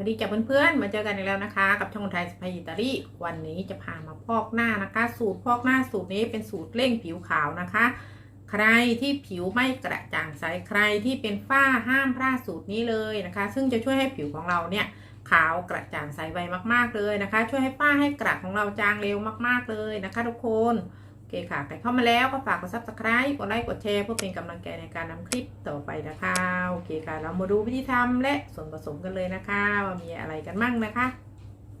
วัสดีจ้ะเพื่อนๆ มาเจอกันอีกแล้วนะคะ กับช่องไทยสไปอิตาลีวันนี้จะพามาพอกหน้านะคะ สูตรพอกหน้าสูตรนี้เป็นสูตรเร่งผิวขาวนะคะ ใครที่ผิวไม่กระจ่างใสใครที่เป็นฝ้าห้ามพลาดสูตรนี้เลยนะคะ ซึ่งจะช่วยให้ผิวของเราเนี่ยขาวกระจ่างใสไวมากๆเลยนะคะ ช่วยให้ฝ้าให้กระของเราจางเร็วมากๆเลยนะคะ ทุกคน โอเคค่ะ ใครเข้ามาแล้วก็ฝากกด subscribe กดไลค์ กดแชร์เพื่อเป็นกำลังใจในการนำคลิปต่อไปนะคะ โอเคค่ะ เรามาดูวิธีทำและส่วนผสมกันเลยนะคะว่ามีอะไรกันมั่งนะคะ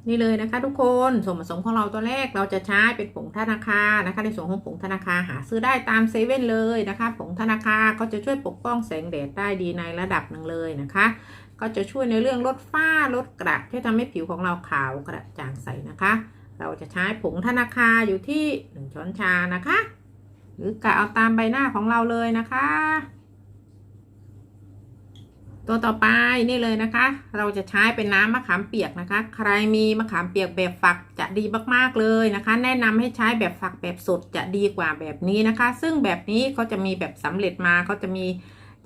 นี่เลยนะคะทุกคน ส่วนผสมของเราตัวแรกเราจะใช้เป็นผงธนาคารนะคะ ในส่วนของผงธนาคารหาซื้อได้ตามเซเว่นเลยนะคะ ผงธนาคารก็จะช่วยปกป้องแสงแดดได้ดีในระดับหนึ่งเลยนะคะก็จะช่วยในเรื่องลดฝ้าลดกระช่วยทำให้ผิวของเราขาวกระจ่างใสนะคะ เราจะใช้ผงธนาคารอยู่ที่1ช้อนชานะคะ หรือกะเอาตามใบหน้าของเราเลยนะคะ ตัวต่อไปนี่เลยนะคะ เราจะใช้เป็นน้ำมะขามเปียกนะคะ ใครมีมะขามเปียกแบบฝักจะดีมากๆเลยนะคะ แนะนำให้ใช้แบบฝักแบบสดจะดีกว่าแบบนี้นะคะ ซึ่งแบบนี้เขาจะมีแบบสำเร็จมาเขาจะมี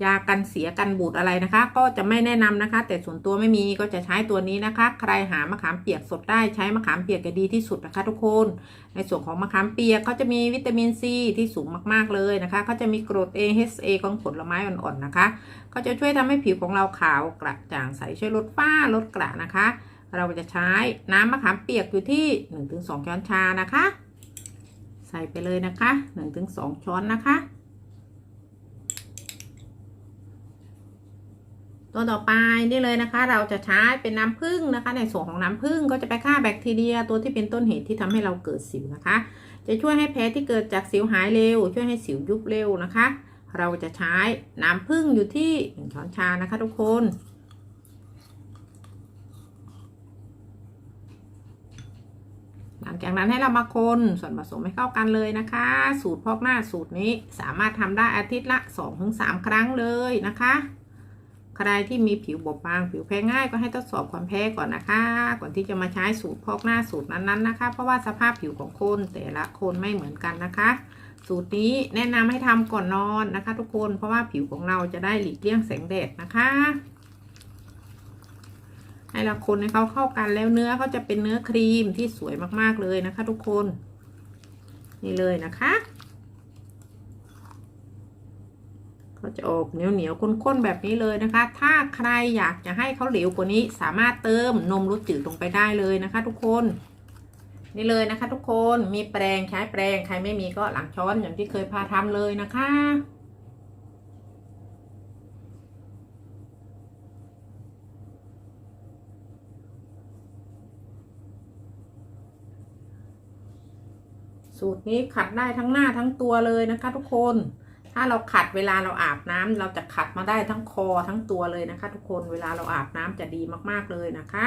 ยากันเสียกันบูดอะไรนะคะ ก็จะไม่แนะนำนะคะ แต่ส่วนตัวไม่มีก็จะใช้ตัวนี้นะคะ ใครหามะขามเปียกสดได้ใช้มะขามเปียกจะดีที่สุดนะคะทุกคน ในส่วนของมะขามเปียกเขาจะมีวิตามินซีที่สูงมากๆเลยนะคะเขาจะมีกรด AHA ของผลไม้อ่อนๆนะคะ ก็จะช่วยทำให้ผิวของเราขาวกระจ่างใสช่วยลดฝ้าลดกระนะคะ เราจะใช้น้ำมะขามเปียกอยู่ที่ 1-2 ช้อนชานะคะ ใส่ไปเลยนะคะ 1-2 ช้อนนะคะ ตัวต่อไปนี่เลยนะคะ เราจะใช้เป็นน้ำผึ้งนะคะ ในส่วนของน้ำผึ้งก็จะไปฆ่าแบคทีเรีย ตัวที่เป็นต้นเหตุที่ทำให้เราเกิดสิวนะคะ จะช่วยให้แผลที่เกิดจากสิวหายเร็ว ช่วยให้สิวยุบเร็วนะคะ เราจะใช้น้ำผึ้งอยู่ที่หนึ่งช้อนชานะคะทุกคนหลังจากนั้นให้เรามาคนส่วนผสมให้เข้ากันเลยนะคะ สูตรพอกหน้าสูตรนี้สามารถทำได้อาทิตย์ละ 2-3 ครั้งเลยนะคะ ใครที่มีผิวบอบบาง ผิวแพ้ง่ายก็ให้ทดสอบความแพ้ก่อนนะคะ ก่อนที่จะมาใช้สูตรพอกหน้าสูตรนั้นๆนะคะ เพราะว่าสภาพผิวของคนแต่ละคนไม่เหมือนกันนะคะ สูตรนี้แนะนำให้ทำก่อนนอนนะคะ ทุกคนเพราะว่าผิวของเราจะได้หลีกเลี่ยงแสงแดดนะคะให้เราคนให้เขาเข้ากันแล้วเนื้อเขาจะเป็นเนื้อครีมที่สวยมากๆเลยนะคะ ทุกคน นี่เลยนะคะ ก็จะออกเหนียวเหนียวๆข้นๆแบบนี้เลยนะคะ ถ้าใครอยากจะให้เขาเหลวกว่านี้สามารถเติมนมรสจืดลงไปได้เลยนะคะ ทุกคนนี่เลยนะคะ ทุกคนมีแปรงใช้แปรงใครไม่มีก็หลังช้อนอย่างที่เคยพาทำเลยนะคะสูตรนี้ขัดได้ทั้งหน้าทั้งตัวเลยนะคะ ทุกคน ถ้าเราขัดเวลาเราอาบน้ำเราจะขัดมาได้ทั้งคอทั้งตัวเลยนะคะ ทุกคนเวลาเราอาบน้ำจะดีมากๆเลยนะคะ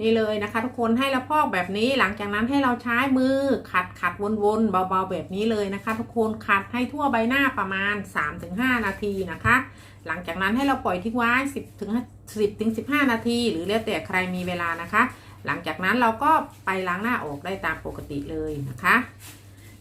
นี่เลยนะคะ ทุกคนให้เราพอกแบบนี้หลังจากนั้นให้เราใช้มือขัดขัดวนๆเบาๆแบบนี้เลยนะคะ ทุกคนขัดให้ทั่วใบหน้าประมาณ 3-5 นาทีนะคะ หลังจากนั้นให้เราปล่อยทิ้งไว้ 10ถึง10ถึง15 นาที หรือแล้วแต่ใครมีเวลานะคะ หลังจากนั้นเราก็ไปล้างหน้าออกได้ตามปกติเลยนะคะ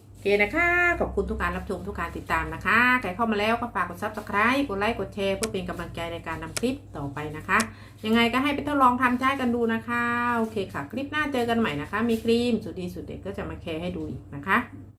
โอเคนะคะ ขอบคุณทุกการรับชมทุกการติดตามนะคะ ใครเข้ามาแล้วก็ฝากกด subscribe กดไลค์ กดแชร์เพื่อเป็นกำลังใจในการนำคลิปต่อไปนะคะ ยังไงก็ให้ไปทดลองทำใช้กันดูนะคะ โอเคค่ะ คลิปหน้าเจอกันใหม่นะคะ มีครีมสุดดีสุดเด็ดก็จะมาแคร์ให้ดูอีกนะคะ